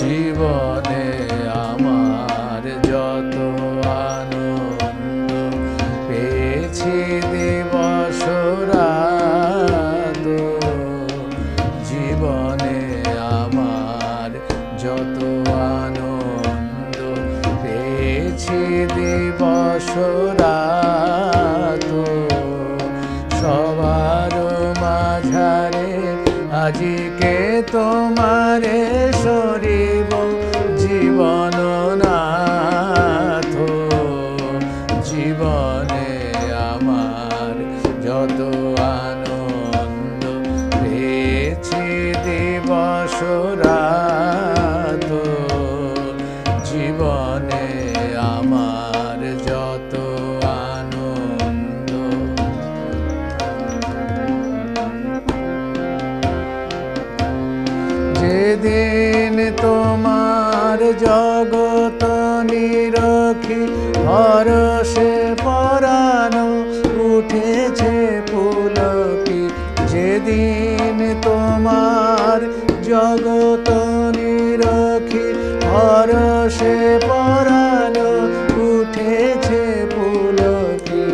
জীবনে আমার যত আনন্দ পেয়েছি দিবস জীবনে আমার যত আনন্দ পেয়েছি দিবস রাত আজিকে তোমারে সরিব জীবন নাথ। জীবনে আমার যত নিরখি হরসে পরানো উঠেছে পুলকি যেদিন তোমার জগত নিরখি হরসে পরানো উঠেছে পুলকি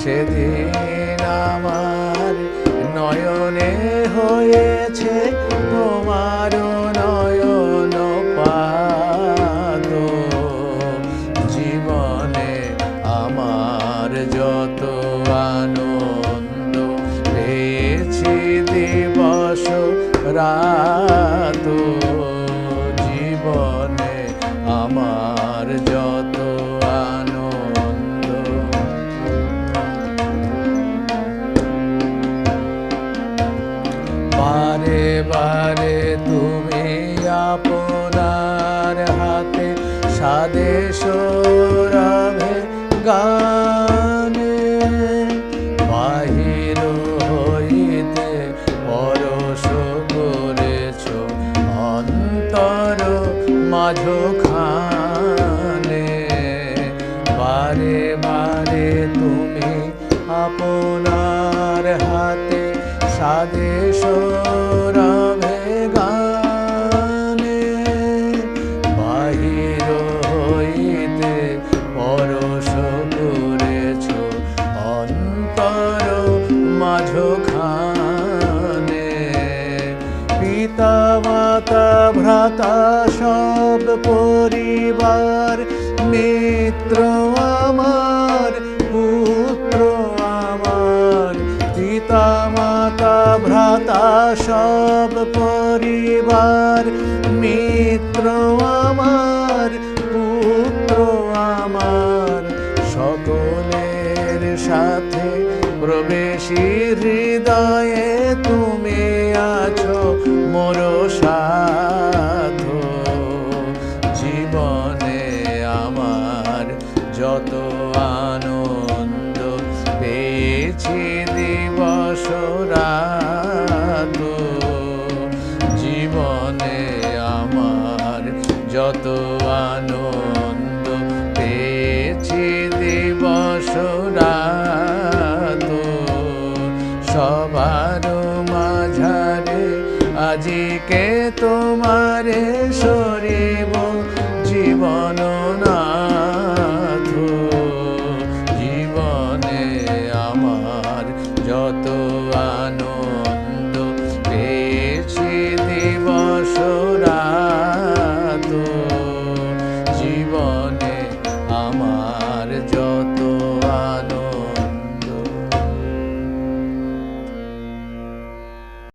সেদিন আমার নয়নে হয়েছে যত আনন্দ পেয়েছি দিবস রাত জীবনে আমার যত আনন্দ। বারে বারে তুমি আপনার হাতে স্বাদেশ রাভে গানে মাঝখানে বারে বারে তুমি আপনার হাতে স্বাদেশ রাভে গানে বাহির হইতে পরশ করেছ অন্তর মাঝখানে পিতা, মাতা, ভ্রাতা পরিবার, মিত্র আমার, পুত্র আমার পিতা মাতা ভ্রাতা, সব পরিবার, মিত্র আমার, পুত্র আমার। সকলের সাথে প্রবেশী হৃদয়ে তুমি আছো মোর সাধু যত আনন্দ পেয়েছি দিবস সবার মাঝারে আজিকে তোমারে